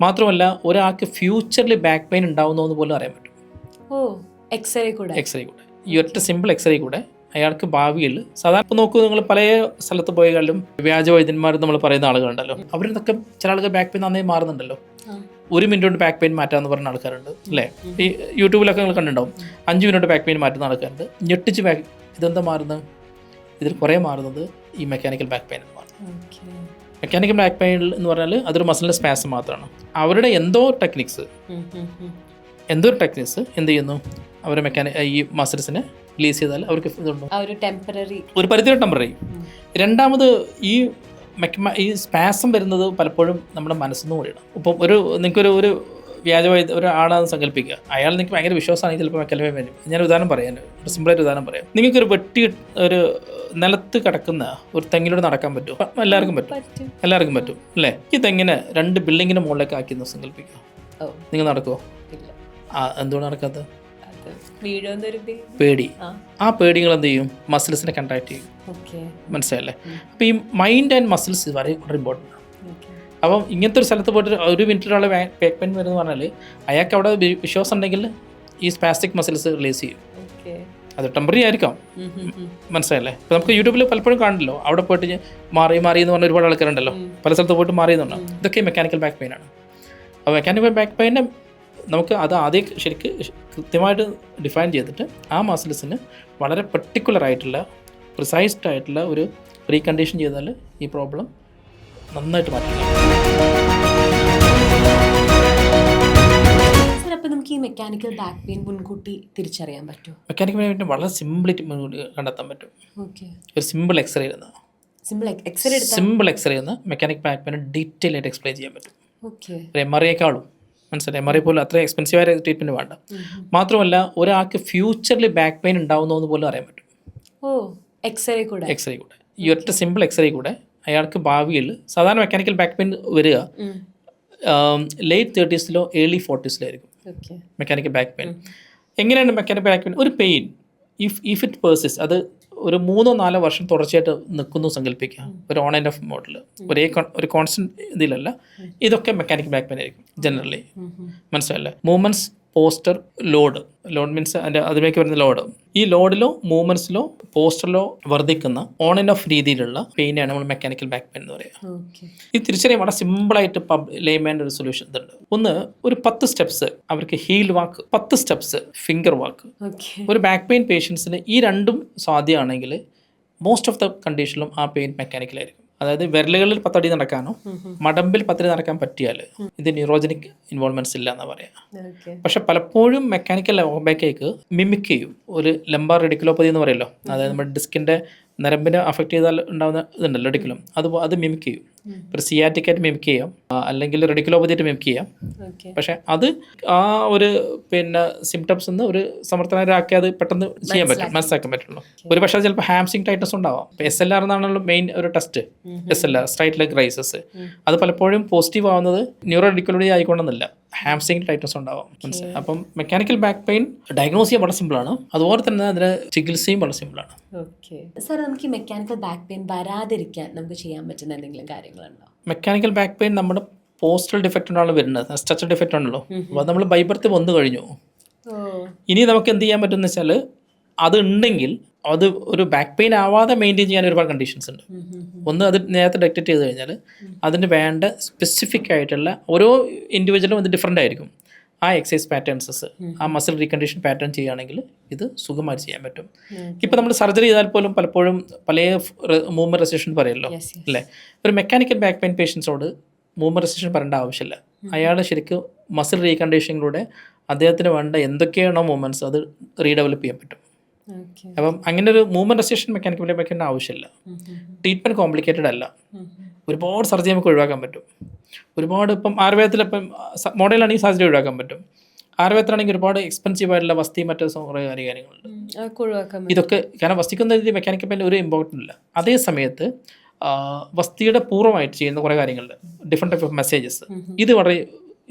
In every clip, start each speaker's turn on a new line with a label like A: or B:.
A: മാത്രമല്ല ഒരാൾക്ക് ഫ്യൂച്ചറിൽ ബാക്ക് പെയിൻ ഉണ്ടാവുന്നോ എന്ന് പോലും അറിയാൻ പറ്റും.
B: ഓ എക്സ്റേ കൂടെ.
A: എക്സ്റേ കൂടെ. ഈ ഒറ്റ സിമ്പിൾ എക്സ്റേ കൂടെ അയാൾക്ക് ഭാവിയിൽ സാധാരണ ഇപ്പോൾ നോക്കൂ നിങ്ങൾ പല സ്ഥലത്ത് പോയാലും വ്യാജ വൈദ്യന്മാർ നമ്മൾ പറയുന്ന ആളുകളുണ്ടല്ലോ. അവരിന്നൊക്കെ ചില ആൾക്ക് ബാക്ക് പെയിൻ നന്നായി മാറുന്നുണ്ടല്ലോ. ഒരു മിനിറ്റ് കൊണ്ട് ബാക്ക് പെയിൻ മാറ്റാന്ന് പറഞ്ഞ ആൾക്കാരുണ്ട് അല്ലേ? ഈ യൂട്യൂബിലൊക്കെ നിങ്ങൾ കണ്ടിട്ടുണ്ടാവും. അഞ്ച് മിനിറ്റ് ബാക്ക് പെയിൻ മാറ്റുന്ന ആൾക്കാരുണ്ട്. ഞെട്ടിച്ച് ബാക്ക് ഇതെന്താ മാറുന്നത്? ഇതിൽ കുറേ മാറുന്നത് ഈ മെക്കാനിക്കൽ ബാക്ക് പെയിൻ മാറുന്നത് മെക്കാനിക്കൽ ബാക്ക് പെയിൻ എന്ന് പറഞ്ഞാൽ അതൊരു മസിലിന്റെ സ്പാസം മാത്രമാണ് അവരുടെ എന്തോ ടെക്നിക്സ് എന്തോ ഒരു ടെക്നിക്സ് എന്ത് ചെയ്യുന്നു? അവർ മെക്കാനിക് ഈ മസിൽസിനെ റിലീസ് ചെയ്താൽ അവർക്ക് ഇതുണ്ടോ?
B: ഒരു ടെമ്പററി
A: ഒരു പരിധി ടെമ്പററി രണ്ടാമത് ഈ മെക്ക ഈ സ്പാസം വരുന്നത് പലപ്പോഴും നമ്മുടെ മനസ്സിൽ നിന്ന് കൂടിയാണ് ഇപ്പം ഒരു നിങ്ങൾക്കൊരു ഒരു വ്യാജമായി ഒരു ആളാണെന്ന് സങ്കല്പിക്കുക. അയാൾ നിങ്ങൾക്ക് ഭയങ്കര വിശ്വാസമാണെങ്കിൽ ചിലപ്പോൾ മെക്കലമേ വരും ഞാൻ ഉദാഹരണം പറയാൻ ഒരു സിമ്പിളായിട്ട് ഉദാഹരണം പറയാം. നിങ്ങൾക്കൊരു വെട്ടി ഒരു നിലത്ത് കിടക്കുന്ന ഒരു തെങ്ങിലൂടെ നടക്കാൻ പറ്റുമോ? എല്ലാവർക്കും പറ്റും.
B: പറ്റും.
A: എല്ലാവർക്കും പറ്റും അല്ലേ? ഈ തെങ്ങിനെ രണ്ട് ബിൽഡിങ്ങിന് മുകളിലേക്ക് ആക്കിയെന്ന് സങ്കല്പിക്കുക. നിങ്ങൾ നടക്കുമോ ആ എന്തുകൊണ്ട് നടക്കാത്തത്?
B: വീഴോന്നൊരു പേടി. ആ.
A: പേടികൾ എന്ത് ചെയ്യും? മസിൽസിനെ കണ്ടാക്ട് ചെയ്യും. മനസ്സിലായല്ലേ? അപ്പോൾ ഈ മൈൻഡ് ആൻഡ് മസിൽസ് വളരെ വളരെ ഇമ്പോർട്ടന്റ് ആണ്. അപ്പം ഇങ്ങനത്തെ ഒരു സ്ഥലത്ത് പോയിട്ട് ഒരു മിനിറ്റ് ഒരാൾ ബാക്ക് പെയിൻ വരുന്നത് പറഞ്ഞാൽ അയാൾക്ക് അവിടെ വിശ്വാസം ഉണ്ടെങ്കിൽ ഈ സ്പാസ്റ്റിക് മസിൽസ് റിലീസ് ചെയ്യും. അത് ടെമ്പററി ആയിരിക്കാം. മനസ്സിലല്ലേ ഇപ്പം നമുക്ക് യൂട്യൂബിൽ പലപ്പോഴും കാണില്ലോ അവിടെ പോയിട്ട് മാറി മാറി എന്ന് പറഞ്ഞ ഒരുപാട് ആൾക്കാരുണ്ടല്ലോ. പല സ്ഥലത്ത് പോയിട്ട് മാറി എന്നുണ്ടാവും ഇതൊക്കെ മെക്കാനിക്കൽ ബാക്ക് പെയിൻ ആണ്. അപ്പോൾ മെക്കാനിക്കൽ ബാക്ക് പെയിനെ നമുക്ക് അത് ആദ്യം ശരിക്ക് കൃത്യമായിട്ട് ഡിഫൈൻ ചെയ്തിട്ട് ആ മസിൽസിന് വളരെ പെർട്ടിക്കുലർ ആയിട്ടുള്ള പ്രിസൈസ്ഡ് ആയിട്ടുള്ള ഒരു റീകണ്ടീഷൻ ചെയ്താൽ ഈ പ്രോബ്ലം നന്നായിട്ട്
B: മാറ്റി. അപ്പോൾ നമുക്ക് ഈ മെക്കാനിക്കൽ ബാക്ക് പെയിൻ മുൻകൂട്ടി തിരിച്ചറിയാൻ പറ്റുമോ?
A: മെക്കാനിക്കൽ പെയിൻ വളരെ സിമ്പിളിറ്റി കണ്ടെത്താൻ പറ്റും.
B: ഓക്കെ
A: ഒരു സിമ്പിൾ എക്സ്റേ ഇരുന്ന്
B: simple x-ray
A: simple x-ray mechanic back pain detail ആയിട്ട് എക്സ്പ്ലെയിൻ ചെയ്യാൻ പറ്റും.
B: ഓക്കെ
A: എം ആർ ഐക്കാളും മനസ്സിലായി? എം ആർ ഐ പോലും അത്ര എക്സ്പെൻസീവ് ആയ ട്രീറ്റ്മെന്റ് വേണ്ട. മാത്രമല്ല ഒരാൾക്ക് ഫ്യൂച്ചറിൽ ബാക്ക് പെയിൻ ഉണ്ടാവുന്നോ എന്ന് പോലും അറിയാൻ പറ്റും.
B: ഓ എക്സ്റേ കൂടെ.
A: എക്സ്റേ കൂടെ. ഈ ഒറ്റ സിമ്പിൾ എക്സ്റേ കൂടെ അയാൾക്ക് ഭാവിയിൽ സാധാരണ മെക്കാനിക്കൽ ബാക്ക് പെയിൻ വരിക ലേറ്റ് തേർട്ടീസിലോ ഏർലി ഫോർട്ടീസിലോ ആയിരിക്കും മെക്കാനിക്കൽ ബാക്ക് പെയിൻ എങ്ങനെയാണ് മെക്കാനിക്കൽ ബാക്ക് പെയിൻ ഒരു pain if if it persists അത് ഒരു മൂന്നോ നാലോ വർഷം തുടർച്ചയായിട്ട് നിൽക്കുന്നു സങ്കല്പിക്കുക. ഒരു ഓൺ ആൻഡ് ഓഫ് മോഡൽ ഒരേ ഒരു കോൺസ്റ്റന്റ് ഇതിലല്ല. ഇതൊക്കെ മെക്കാനിക്കൽ ബാക്ക് പെയിൻ ആയിരിക്കും ജനറലി മനസ്സിലല്ലേ movements posture load. Load means അതിന്റെ അതിലേക്ക് വരുന്ന ലോഡ്. ഈ ലോഡിലോ മൂവ്മെന്റ്സിലോ പോസ്റ്ററിലോ വർദ്ധിക്കുന്ന ഓൺ ആൻഡ് ഓഫ് രീതിയിലുള്ള പെയിനാണ് നമ്മൾ മെക്കാനിക്കൽ ബാക്ക് പെയിൻ എന്ന് പറയുക.
B: ഈ
A: ഇത് തിരിച്ചറിയാൻ വളരെ സിമ്പിളായിട്ട് പബ് ലേമാന്റെ ഒരു സൊല്യൂഷൻ ഇതുണ്ട്. ഒന്ന് ഒരു പത്ത് സ്റ്റെപ്സ് അവർക്ക് ഹീൽ വാക്ക് പത്ത് സ്റ്റെപ്സ് ഫിംഗർ വാക്ക് ഒരു ബാക്ക് പെയിൻ പേഷ്യൻസിന് ഈ രണ്ടും സാധ്യമാണെങ്കിൽ മോസ്റ്റ് ഓഫ് ദ കണ്ടീഷനിലും ആ പെയിൻ മെക്കാനിക്കലായിരിക്കും അതായത് വിരലുകളിൽ പത്തടി നടക്കാനോ മടമ്പിൽ പത്തടി നടക്കാൻ പറ്റിയാൽ ഇത് ന്യൂറോജനിക് ഇൻവോൾവ്മെന്റ്സ് ഇല്ല എന്നാ
B: പറയാ.
A: പക്ഷെ പലപ്പോഴും മെക്കാനിക്കൽ ബാക്കേക്ക് മിമിക് ചെയ്യും. ഒരു ലംബാർ റെഡിക്കുലോപ്പതി എന്ന് പറയല്ലോ. അതായത് നമ്മുടെ ഡിസ്കിന്റെ നരമ്പിനെ അഫക്റ്റ് ചെയ്താൽ ഉണ്ടാകുന്ന ഇതുണ്ടല്ലോ റെഡിക്കുലം അത് അത് മിമിക് ചെയ്യും. ഒരു സിയാറ്റിക്കായിട്ട് മിമിക് ചെയ്യാം. അല്ലെങ്കിൽ റെഡിക്കുലോപ്പതിയായിട്ട് മിമിക് ചെയ്യാം. പക്ഷെ അത് ആ ഒരു പിന്നെ സിംറ്റംസ് നിന്ന് ഒരു സമർത്ഥനരാക്കി അത് പെട്ടെന്ന് ചെയ്യാൻ പറ്റും. മനസ്സിലാക്കാൻ പറ്റുള്ളൂ. ഒരു പക്ഷേ ചിലപ്പോൾ ഹാംസിങ് ടൈറ്റസ് ഉണ്ടാവാം. എസ് എൽ ആർ എന്നാണല്ലോ മെയിൻ ഒരു test S L R straight leg raises അത് പലപ്പോഴും പോസിറ്റീവ് ആവുന്നത് ന്യൂറോ റെഡിക്കുലോഡി ആയിക്കൊണ്ടെന്നില്ല. ഹാംസിങ് ടൈറ്റ്നസ് ഉണ്ടാവാം. മനസ്സിലായി? അപ്പം മെക്കാനിക്കൽ ബാക്ക് പെയിൻ ഡയഗ്നോസ് ചെയ്യാൻ വളരെ സിമ്പിളാണ് അതുപോലെ തന്നെ അതിന് ചികിത്സയും വളരെ സിമ്പിളാണ്
B: ഓക്കെ സാർ നമുക്ക് ഈ മെക്കാനിക്കൽ ബാക്ക് പെയിൻ വരാതിരിക്കാൻ നമുക്ക് ചെയ്യാൻ പറ്റുന്ന എന്തെങ്കിലും കാര്യങ്ങളുണ്ടോ?
A: മെക്കാനിക്കൽ ബാക്ക് പെയിൻ നമ്മുടെ പോസ്റ്റൽ ഡിഫക്റ്റ് കൊണ്ടാണ് വരുന്നത്. സ്ട്രക്ചർ ഡിഫക്റ്റ് ആണല്ലോ. അപ്പോൾ നമ്മൾ ബൈബർത്ത് വന്നു കഴിഞ്ഞു. ഇനി നമുക്ക് എന്ത് ചെയ്യാൻ പറ്റുമെന്ന് വെച്ചാൽ അത് ഉണ്ടെങ്കിൽ അത് ഒരു ബാക്ക് പെയിൻ ആവാതെ മെയിന്റെയിൻ ചെയ്യാൻ ഒരുപാട് കണ്ടീഷൻസ് ഉണ്ട്. ഒന്ന് അത് നേരത്തെ ഡിറ്റക്ട് ചെയ്ത് കഴിഞ്ഞാൽ അതിന് വേണ്ട സ്പെസിഫിക് ആയിട്ടുള്ള ഓരോ ഇൻഡിവിജ്വലും അത് ഡിഫറെന്റ് ആയിരിക്കും. ആ എക്സസൈസ് പാറ്റേൺസസ് ആ മസിൽ റീകണ്ടീഷൻ പാറ്റേൺ ചെയ്യുകയാണെങ്കിൽ ഇത് സുഖമായിട്ട് ചെയ്യാൻ പറ്റും. ഇപ്പോൾ നമ്മൾ സർജറി ചെയ്താൽ പോലും പലപ്പോഴും പല മൂവ്മെന്റ് റെസിഷൻ പറയുമല്ലോ അല്ലേ? ഒരു മെക്കാനിക്കൽ ബാക്ക് പെയിൻ പേഷ്യൻസോട് മൂവ്മെന്റ് റെസിഷൻ പറയേണ്ട ആവശ്യമില്ല. അയാൾ ശരിക്കും മസിൽ റീകണ്ടീഷനിലൂടെ അദ്ദേഹത്തിന് വേണ്ട എന്തൊക്കെയാണോ മൂവ്മെന്റ്സ് അത് റീഡെവലപ്പ് ചെയ്യാൻ പറ്റും. അപ്പം അങ്ങനെ ഒരു മൂവ്മെന്റ് റെസ്ട്രിക്ഷൻ മെക്കാനിക്കൽ ബാക്കിന്റെ ആവശ്യമില്ല. ട്രീറ്റ്മെന്റ് കോംപ്ലിക്കേറ്റഡ് അല്ല. ഒരുപാട് സർജറി നമുക്ക് ഒഴിവാക്കാൻ പറ്റും. ഒരുപാട് ഇപ്പം ആയുർവേദത്തിൽ ഇപ്പം മോഡലാണെങ്കിൽ സർജറി ഒഴിവാക്കാൻ പറ്റും. ആയുർവേദത്തിലാണെങ്കിൽ ഒരുപാട് എക്സ്പെൻസീവ് ആയിട്ടുള്ള വസ്തി മറ്റു കുറേ കാര്യങ്ങളുണ്ട്. ഇതൊക്കെ കാരണം വസ്തിക്കുന്ന രീതി മെക്കാനിക്കൽ ഒരു ഇമ്പോർട്ടന്റ് ഇല്ല. അതേ സമയത്ത് വസ്തിയുടെ പൂർവമായിട്ട് ചെയ്യുന്ന കുറേ കാര്യങ്ങളുണ്ട്. ഡിഫറെന്റ് ടൈപ്പ് ഓഫ് മെസ്സേജസ് ഇത് വളരെ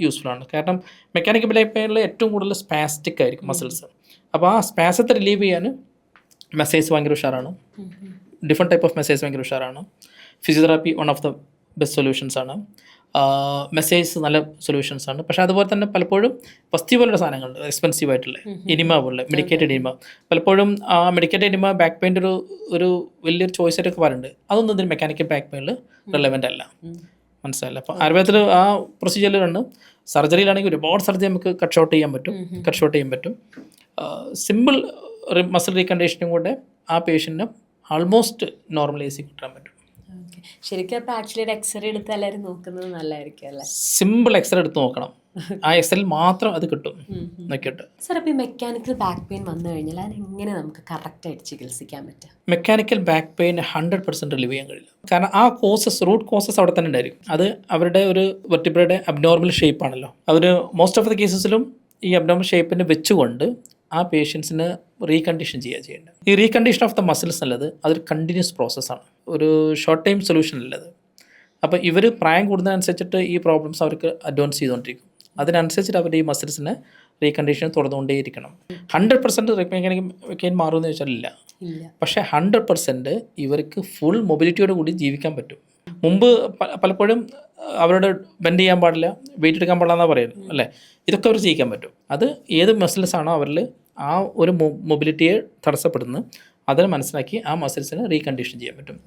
A: യൂസ്ഫുൾ ആണ്. കാരണം മെക്കാനിക്കൽ പെയിനിൽ ഏറ്റവും കൂടുതൽ സ്പാസ്റ്റിക് ആയിരിക്കും മസിൽസ് അപ്പോൾ ആ സ്പാസത്തെ റിലീവ് ചെയ്യാൻ മെസ്സേജ് ഭയങ്കര ഉഷാറാണ്. ഡിഫറെന്റ് ടൈപ്പ് ഓഫ് മെസ്സേജ് ഭയങ്കര ഉഷാറാണ്. Physiotherapy one of the best solutions ആണ്. മെസ്സേജ് നല്ല സൊല്യൂഷൻസ് ആണ്. പക്ഷേ അതുപോലെ തന്നെ പലപ്പോഴും വസ്തി പോലുള്ള സാധനങ്ങളുണ്ട് എക്സ്പെൻസീവ് ആയിട്ടുള്ള ഇനിമ പോലെ മെഡിക്കേറ്റഡ് ഇനിമ പലപ്പോഴും ആ മെഡിക്കേറ്റഡ് ഇനിമ ബാക്ക് പെയിന്റെ ഒരു ഒരു വലിയൊരു ചോയ്സ് ആയിട്ടൊക്കെ പറയുന്നുണ്ട് അതൊന്നും ഇതിന് മെക്കാനിക്കൽ ബാക്ക് പെയിനിൽ റിലവന്റ് അല്ല. മനസ്സിലായില്ല? അപ്പോൾ ആയുർവേദത്തിൽ ആ പ്രൊസീജിയറിൽ കണ്ട് സർജറിയിലാണെങ്കിൽ ഒരുപാട് സർജറി നമുക്ക് കട്ട് ഷോട്ട് ചെയ്യാൻ പറ്റും. കട്ട് ഷോട്ട് ചെയ്യാൻ പറ്റും. സിമ്പിൾ മസിൽ റീകണ്ടീഷനും കൂടെ ആ പേഷ്യന്റിനെ ആൾമോസ്റ്റ് നോർമലൈസ് കിട്ടാൻ പറ്റും.
B: ഓക്കെ ശരിക്കും അപ്പോൾ ആക്ച്വലി ഒരു എക്സ്റേ എടുത്ത് എല്ലാവരും നോക്കുന്നത് നല്ലതായിരിക്കും അല്ലേ?
A: സിമ്പിൾ എക്സ്റേ എടുത്ത് നോക്കണം. ആ എക്സ്റേയിൽ മാത്രം അത് കിട്ടും. നോക്കിയിട്ട്
B: സാർ അപ്പോൾ ഈ മെക്കാനിക്കൽ ബാക്ക് പെയിൻ വന്നു കഴിഞ്ഞാൽ അത് എങ്ങനെ നമുക്ക് കറക്റ്റായിട്ട് ചികിത്സിക്കാൻ പറ്റും
A: mechanical back pain hundred percent relieve ചെയ്യാൻ കഴിയില്ല. കാരണം ആ കോസസ് റൂട്ട് കോസസ് അവിടെ തന്നെ ഉണ്ടായിരിക്കും. അത് അവരുടെ ഒരു വെർട്ടിബ്രയുടെ അബ്നോർമൽ ഷേപ്പ് ആണല്ലോ. അവർ മോസ്റ്റ് ഓഫ് ദ കേസസിലും ഈ അബ്നോർമൽ ഷേപ്പിനെ വെച്ചുകൊണ്ട് ആ പേഷ്യൻസിന് റീകണ്ടീഷൻ ചെയ്യുക ചെയ്യേണ്ടത്. ഈ റീകണ്ടീഷൻ ഓഫ് ദ മസിൽസ് എന്നുള്ളത് അതൊരു കണ്ടിന്യൂസ് പ്രോസസ്സാണ് ഒരു ഷോർട്ട് ടൈം സൊല്യൂഷൻ അല്ലത്. അപ്പോൾ ഇവർ പ്രായം കൂടുന്നതനുസരിച്ചിട്ട് ഈ പ്രോബ്ലംസ് അവർക്ക് അഡ്വാൻസ് ചെയ്തുകൊണ്ടിരിക്കും. അതിനനുസരിച്ചിട്ട് അവരുടെ ഈ മസിൽസിന് റീകണ്ടീഷൻ തുടർന്നുകൊണ്ടേയിരിക്കണം. ഹൺഡ്രഡ് പെർസെന്റ് മെക്കാൻ മാറുമെന്ന് ചോദിച്ചാൽ ഇല്ല.
B: ഇല്ല.
A: പക്ഷേ ഹൺഡ്രഡ് പെർസെന്റ് ഇവർക്ക് ഫുൾ മൊബിലിറ്റിയോട് കൂടി ജീവിക്കാൻ പറ്റും. മുമ്പ് പലപ്പോഴും അവരോട് ബെൻഡ് ചെയ്യാൻ പാടില്ല വെയിറ്റ് എടുക്കാൻ പാടില്ല എന്നാണ് പറയുന്നത് അല്ലേ? ഇതൊക്കെ അവർ ചെയ്യിക്കാൻ പറ്റും. അത് ഏത് മസിൽസ് ആണോ അവരിൽ ആ ഒരു മൊബിലിറ്റിയെ തടസ്സപ്പെടുന്നു അതിനെ മനസ്സിലാക്കി ആ മസിൽസിനെ റീകണ്ടീഷൻ ചെയ്യാൻ പറ്റും.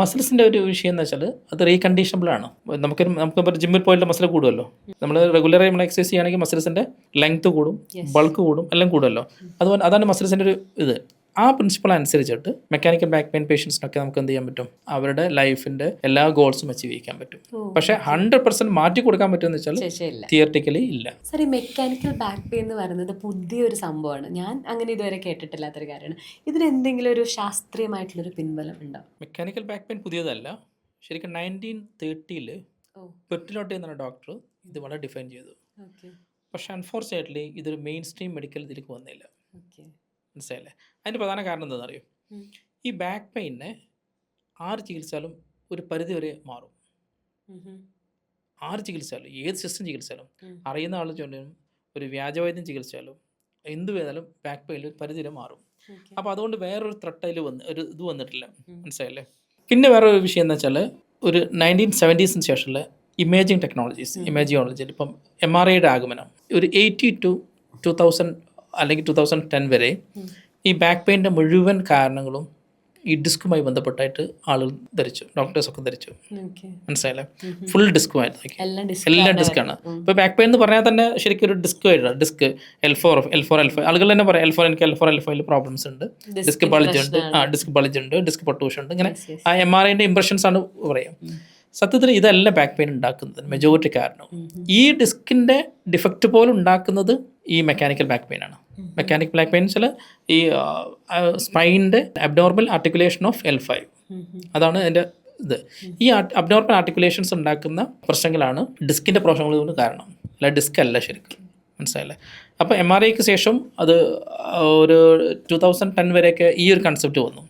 A: മസിൽസിന്റെ ഒരു വിഷയം എന്ന് വെച്ചാൽ അത് റീകണ്ടീഷണബിൾ ആണ്. നമുക്ക് നമുക്ക് ജിമ്മിൽ പോയിട്ട് മസിൽ കൂടുമല്ലോ നമ്മൾ റെഗുലറായി നമ്മൾ എക്സസൈസ് ചെയ്യുകയാണെങ്കിൽ മസിൽസിന്റെ ലെങ്ത് കൂടും ബൾക്ക് കൂടും എല്ലാം കൂടുമല്ലോ അതുപോലെ അതാണ് മസിൽസിന്റെ ഒരു ഇത്. ആ പ്രിൻസിപ്പൾ അനുസരിച്ചിട്ട് മെക്കാനിക്കൽ ബാക്ക് പെയിൻ പേഷ്യൻസിനൊക്കെ നമുക്ക് എന്ത് ചെയ്യാൻ പറ്റും? അവരുടെ ലൈഫിന്റെ എല്ലാ ഗോൾസും അച്ചീവ് ചെയ്യാൻ പറ്റും. പക്ഷെ ഹൺഡ്രഡ് പെർസെന്റ് മാറ്റി കൊടുക്കാൻ പറ്റുമെന്ന് വെച്ചാൽ തിയറട്ടിക്കലി ഇല്ല.
B: സാർ ഈ മെക്കാനിക്കൽ ബാക്ക് പെയിൻ എന്ന് പറയുന്നത് പുതിയൊരു സംഭവമാണ്. ഞാൻ അങ്ങനെ ഇതുവരെ കേട്ടിട്ടില്ലാത്തൊരു കാര്യമാണ്. ഇതിന് എന്തെങ്കിലും ഒരു ശാസ്ത്രീയമായിട്ടുള്ള ഒരു പിൻബലം ഉണ്ടോ?
A: മെക്കാനിക്കൽ ബാക്ക് പെയിൻ പുതിയതല്ല. ശരിക്കും നയന്റീൻ തേർട്ടിയിൽ പെട്ടിലോട്ടി എന്ന ഡോക്ടർ ഇത് വളരെ ഡിഫൈൻ ചെയ്തു. പക്ഷെ അൺഫോർച്ചുനേറ്റ്ലി ഇതൊരു മെയിൻ സ്ട്രീം മെഡിക്കൽ ഇതിലേക്ക് വന്നില്ല. മനസ്സിലായില്ലേ? അതിന്റെ പ്രധാന കാരണം എന്താണെന്ന് അറിയോ ഈ ബാക്ക് പെയിനെ ആറ് ചികിത്സാലും ഒരു പരിധി വരെ മാറും. ആറ് ചികിത്സാലും ഏത് സിസ്റ്റം
B: ചികിത്സാലും
A: അറിയുന്ന ആൾ ചൊല്ലും ഒരു വ്യാജവൈദ്യം ചികിത്സിച്ചാലും എന്ത് ചെയ്താലും ബാക്ക് പെയിനിൽ ഒരു പരിധി വരെ മാറും. അപ്പോൾ അതുകൊണ്ട് വേറൊരു ത്രട്ടയിൽ വന്ന് ഒരു ഇത് വന്നിട്ടില്ല. മനസ്സിലായില്ലേ? പിന്നെ വേറൊരു വിഷയം എന്ന് വെച്ചാൽ ഒരു നയന്റീൻ സെവന്റീസിന് ശേഷമുള്ള ഇമേജിങ് ടെക്നോളജീസ് ഇമേജിയോളജിയിൽ ഇപ്പം എം ആർ ഐയുടെ ആഗമനം. ഒരു എയ്റ്റി ടു ടു തൗസൻഡ് അല്ലെങ്കിൽ ടു തൗസൻഡ് ടെൻ വരെ ഈ ബാക്ക് പെയിന്റെ മുഴുവൻ കാരണങ്ങളും ഈ ഡിസ്കുമായി ബന്ധപ്പെട്ടായിട്ട് ആളുകൾ ധരിച്ചു ഡോക്ടേഴ്സൊക്കെ ധരിച്ചു. മനസ്സിലായില്ലേ? ഫുൾ ഡിസ്കുമായിരുന്നു
B: എല്ലാം
A: ഡിസ്കാണ് ഡിസ്ക്കാണ് ഇപ്പോൾ ബാക്ക് പെയിൻ എന്ന് പറഞ്ഞാൽ തന്നെ ശരിക്കും ഒരു ഡിസ്ക് ആയിട്ടാണ് disc L four L four L five ആളുകൾ തന്നെ പറയാം എൽ ഫോർ എനിക്ക് എൽ ഫോർ എൽ ഫൈവിൽ പ്രോബ്ലംസ് ഉണ്ട്. ഡിസ്ക് ബൾജ് ഉണ്ട്. ആ ഡിസ്ക് ബൾജ് ഉണ്ട്. ഡിസ്ക് പൊട്ടൂഷൻ ഉണ്ട്. ഇങ്ങനെ. ആ എം ആർ ഐന്റെ ഇംപ്രഷൻസ് ആണ് പറയാം സത്യത്തിൽ ഇതല്ല ബാക്ക് പെയിൻ ഉണ്ടാക്കുന്നത് മെജോറിറ്റി കാരണം. ഈ ഡിസ്കിന്റെ ഡിഫക്റ്റ് പോലും ഉണ്ടാക്കുന്നത് ഈ മെക്കാനിക്കൽ ബാക്ക് പെയിൻ ആണ്. മെക്കാനിക്കൽ ബാക്ക് പെയിൻ വെച്ചാൽ ഈ സ്പൈനിന്റെ abnormal articulation of L five അതാണ് എന്റെ ഇത്. ഈ അബ്നോർമൽ ആർട്ടിക്കുലേഷൻസ് ഉണ്ടാക്കുന്ന പ്രശ്നങ്ങളാണ് ഡിസ്കിന്റെ പ്രശ്നങ്ങൾ കാരണം. അല്ല ഡിസ്ക് അല്ല ശരിക്കും. മനസ്സിലായില്ലേ? അപ്പോൾ എം ആർ ഐക്ക് ശേഷം അത് ഒരു ടു തൗസൻഡ് ടെൻ വരെയൊക്കെ ഈ ഒരു കൺസെപ്റ്റ് വന്നു.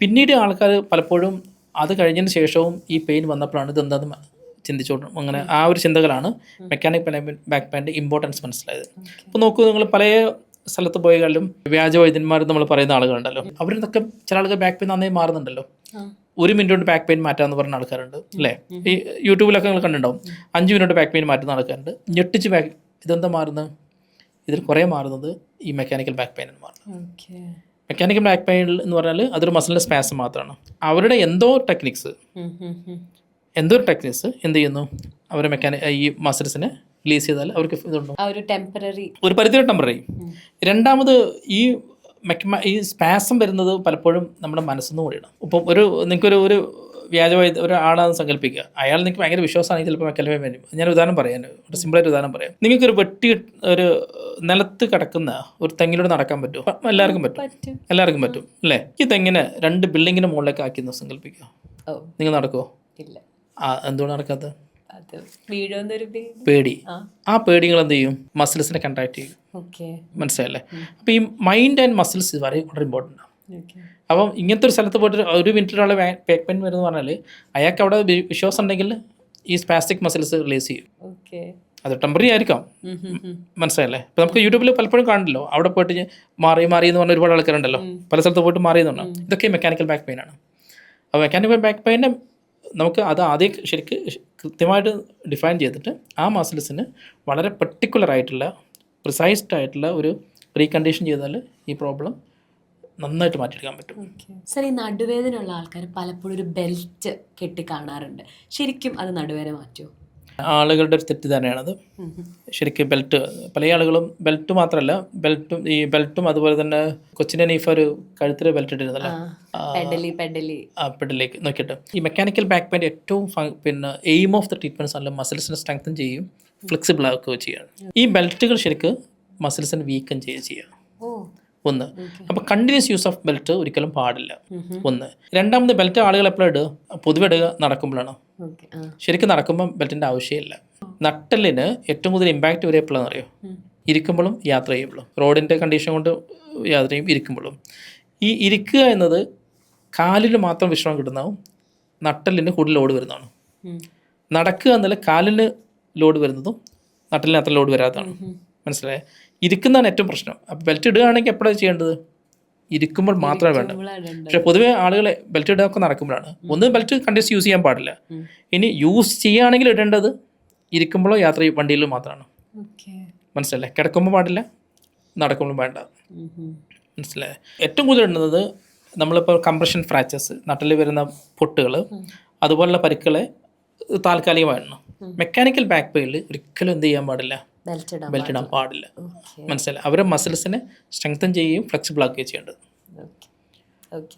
A: പിന്നീട് ആൾക്കാർ പലപ്പോഴും അത് കഴിഞ്ഞതിന് ശേഷവും ഈ പെയിൻ വന്നപ്പോഴാണ് ഇതെന്താന്ന് ചിന്തിച്ചോണ്ട് അങ്ങനെ ആ ഒരു ചിന്തകളാണ് മെക്കാനിക് ബാക്ക് പെയിന്റെ ഇമ്പോർട്ടൻസ് മനസ്സിലായത്. അപ്പോൾ നോക്കൂ നിങ്ങൾ പല സ്ഥലത്ത് പോയാലും വ്യാജ വൈദ്യന്മാർ നമ്മൾ പറയുന്ന ആളുകളുണ്ടല്ലോ. അവരിതൊക്കെ ചില ആളുകൾ ബാക്ക് പെയിൻ നന്നായി മാറുന്നുണ്ടല്ലോ. ഒരു മിനിറ്റ് കൊണ്ട് ബാക്ക് പെയിൻ മാറ്റാമെന്ന് പറഞ്ഞ ആൾക്കാരുണ്ട് അല്ലേ? ഈ യൂട്യൂബിലൊക്കെ നിങ്ങൾ കണ്ടിട്ടുണ്ടാവും. അഞ്ച് മിനിറ്റ് ബാക്ക് പെയിൻ മാറ്റുന്ന ആൾക്കാരുണ്ട്. ഞെട്ടിച്ച് ബാക്ക് ഇതെന്താ മാറുന്നത്? ഇതിൽ കുറേ മാറുന്നത് ഈ മെക്കാനിക്കൽ ബാക്ക് പെയിൻ മാറുന്നത്
B: ഓക്കെ.
A: മെക്കാനിക്കൽ ബാക്ക് പെയിൻ എന്ന് പറഞ്ഞാൽ അതൊരു മസിലിന്റെ സ്പാസം മാത്രമാണ് അവരുടെ എന്തോ ടെക്നിക്സ് എന്തോ ടെക്നിക്സ് എന്ത് ചെയ്യുന്നു? അവരെ മെക്കാനി ഈ മസിൽസിനെ റിലീസ് ചെയ്താൽ അവർക്ക് ഇതുണ്ടോ?
B: ഒരു ടെമ്പററി
A: ഒരു പരിധി ടെമ്പററി രണ്ടാമത് ഈ മെക്ക ഈ സ്പാസം വരുന്നത് പലപ്പോഴും നമ്മുടെ മനസ്സൊന്നും കൂടിയാണ്. ഇപ്പം ഒരു നിങ്ങൾക്കൊരു ഒരു വ്യാജമായി ഒരാളാണെന്ന് സങ്കല്പിക്കുക. അയാൾ നിങ്ങൾക്ക് ഭയങ്കര വിശ്വാസമാണ് ചിലപ്പോൾ മെക്കലമേ വരും ഞാൻ ഉദാഹരണം പറയാൻ ഒരു സിമ്പിളായിട്ട് ഉദാഹരണം പറയാം. നിങ്ങൾക്കൊരു വെട്ടി ഒരു നിലത്ത് കിടക്കുന്ന ഒരു തെങ്ങിലൂടെ നടക്കാൻ പറ്റുമോ? എല്ലാവർക്കും പറ്റും. എല്ലാവർക്കും പറ്റും. അല്ലേ? ഈ തെങ്ങിനെ രണ്ട് ബിൽഡിങ്ങിന് മുകളിലേക്ക് ആക്കിയെന്ന് സങ്കല്പിക്കുക. നിങ്ങൾ നടക്കുമോ
B: ഇല്ല.
A: ആ എന്തുകൊണ്ട് നടക്കാത്തത് പേടി.
B: ആ.
A: പേടികൾ എന്ത് ചെയ്യും? മസിൽസിനെ കണ്ടാക്ട് ചെയ്യും. മനസ്സിലായല്ലേ? അപ്പോൾ ഈ മൈൻഡ് ആൻഡ് മസിൽസ് വളരെ വളരെ ഇമ്പോർട്ടന്റ് ആണ്. അപ്പം ഇങ്ങനത്തെ ഒരു സ്ഥലത്ത് പോയിട്ട് ഒരു മിനിറ്റിലുള്ള പേക്ക് പെയിൻ വരുന്നത് പറഞ്ഞാൽ അയാൾക്ക് അവിടെ വിശ്വാസം ഉണ്ടെങ്കിൽ ഈ സ്പാസ്റ്റിക് മസിൽസ് റിലീസ് ചെയ്യും.
B: ഓക്കെ
A: അത് ടെമ്പററി ആയിരിക്കാം. മനസ്സിലായല്ലേ? ഇപ്പം നമുക്ക് യൂട്യൂബിൽ പലപ്പോഴും കാണില്ലോ അവിടെ പോയിട്ട് മാറി മാറി എന്ന് പറഞ്ഞ ഒരുപാട് ആൾക്കാരുണ്ടല്ലോ. പല സ്ഥലത്ത് പോയിട്ട് മാറി എന്ന് ഇതൊക്കെ മെക്കാനിക്കൽ ബാക്ക് പെയിൻ ആണ്. അപ്പോൾ മെക്കാനിക്കൽ ബാക്ക് പെയിനെ നമുക്ക് അത് ആദ്യം ശരിക്ക് കൃത്യമായിട്ട് ഡിഫൈൻ ചെയ്തിട്ട് ആ മസിൽസിന് വളരെ പെർട്ടിക്കുലർ ആയിട്ടുള്ള പ്രിസൈസ്ഡ് ആയിട്ടുള്ള ഒരു റീകണ്ടീഷൻ ചെയ്താൽ ഈ പ്രോബ്ലം നന്നായിട്ട് മാറ്റിയെടുക്കാൻ പറ്റും.
B: സർ ഈ നടുവേദന ഉള്ള ആൾക്കാർ പലപ്പോഴും ഒരു ബെൽറ്റ് കെട്ടി കാണാറുണ്ട്. ശരിക്കും അത് നടുവേദന മാറ്റുമോ
A: ആളുകളുടെ ഒരു തെറ്റിദ്ധാരണയാണത് ശരിക്കും ബെൽറ്റ് പല ആളുകളും ബെൽറ്റ് മാത്രമല്ല ബെൽറ്റും ഈ ബെൽറ്റും അതുപോലെ തന്നെ കൊച്ചിന്റെ നീഫ ഒരു കഴുത്തിൽ ബെൽറ്റ് ഇട്ടിരുന്നല്ലോ.
B: പെഡലി പെഡലി
A: ആ പെഡിലേക്ക് നോക്കിയിട്ട്. ഈ മെക്കാനിക്കൽ ബാക്ക് പെയിന്റെ ഏറ്റവും പിന്നെ എയിം ഓഫ് ദ ട്രീറ്റ്മെന്റ്സ് അല്ല മസിൽസിനെ സ്ട്രെങ്തൻ ചെയ്യും ഫ്ലെക്സിബിൾ ആക്കുകയോ ചെയ്യുകയാണ്. ഈ ബെൽറ്റുകൾ ശരിക്കും മസിൽസിനെ വീക്കൻ ചെയ്യുക. ചെയ്യുക ഒന്ന്. അപ്പോൾ കണ്ടിന്യൂസ് യൂസ് ഓഫ് ബെൽറ്റ് ഒരിക്കലും പാടില്ല. ഒന്ന്. രണ്ടാമത് ബെൽറ്റ് ആളുകൾ എപ്പോഴും ഇടുക പൊതുവെ ഇടുക നടക്കുമ്പോഴാണ്? ശരിക്കും നടക്കുമ്പോൾ ബെൽറ്റിന്റെ ആവശ്യമില്ല. നട്ടലിന് ഏറ്റവും കൂടുതൽ ഇമ്പാക്റ്റ് വരെ എപ്പോഴാണെന്ന് അറിയോ? ഇരിക്കുമ്പോഴും യാത്ര ചെയ്യുമ്പോഴും. റോഡിന്റെ കണ്ടീഷൻ കൊണ്ട് യാത്ര ചെയ്യും ഇരിക്കുമ്പോഴും. ഈ ഇരിക്കുക എന്നത് കാലിന് മാത്രം വിശ്രമം കിട്ടുന്നതാവും നട്ടലിന് കൂടുതൽ ലോഡ് വരുന്നതാണ്. നടക്കുക എന്നാൽ കാലിന് ലോഡ് വരുന്നതും നട്ടലിന് അത്ര ലോഡ് വരാത്തതാണ്. മനസ്സിലായേ? ഇരിക്കുന്നതാണ് ഏറ്റവും പ്രശ്നം. അപ്പോൾ ബെൽറ്റ് ഇടുകയാണെങ്കിൽ എപ്പോഴാണ് ചെയ്യേണ്ടത്? ഇരിക്കുമ്പോൾ മാത്രമേ വേണ്ട. പക്ഷെ പൊതുവെ ആളുകൾ ബെൽറ്റ് ഇടാനൊക്കെ നടക്കുമ്പോഴാണ്. ഒന്ന് ബെൽറ്റ് കണ്ടിന്യൂസ് യൂസ് ചെയ്യാൻ പാടില്ല. ഇനി യൂസ് ചെയ്യുകയാണെങ്കിൽ ഇടേണ്ടത് ഇരിക്കുമ്പോഴോ യാത്ര വണ്ടിയിൽ വണ്ടിയിലോ മാത്രമാണ്. മനസ്സിലല്ലേ കിടക്കുമ്പോൾ പാടില്ല നടക്കുമ്പോഴും വേണ്ട. മനസ്സിലായി? ഏറ്റവും കൂടുതൽ ഇടുന്നത് നമ്മളിപ്പോൾ കംപ്രഷൻ ഫ്രാക്ചേഴ്സ് നട്ടിൽ വരുന്ന പൊട്ടുകൾ അതുപോലുള്ള പരിക്കുകളെ താൽക്കാലികമായിടണം മെക്കാനിക്കൽ ബാക്ക് പെയിനിൽ ഒരിക്കലും എന്ത് ചെയ്യാൻ പാടില്ല.
B: ബെൽറ്റ് ഇടാം
A: ഇടാൻ പാടില്ല. മനസ്സിലായി? അവരെ മസിൽസിനെ സ്ട്രെങ്തൻ ചെയ്യുകയും ഫ്ലെക്സിബിൾ ആക്കുകയും ചെയ്യേണ്ടത്
B: ഓക്കെ ഓക്കെ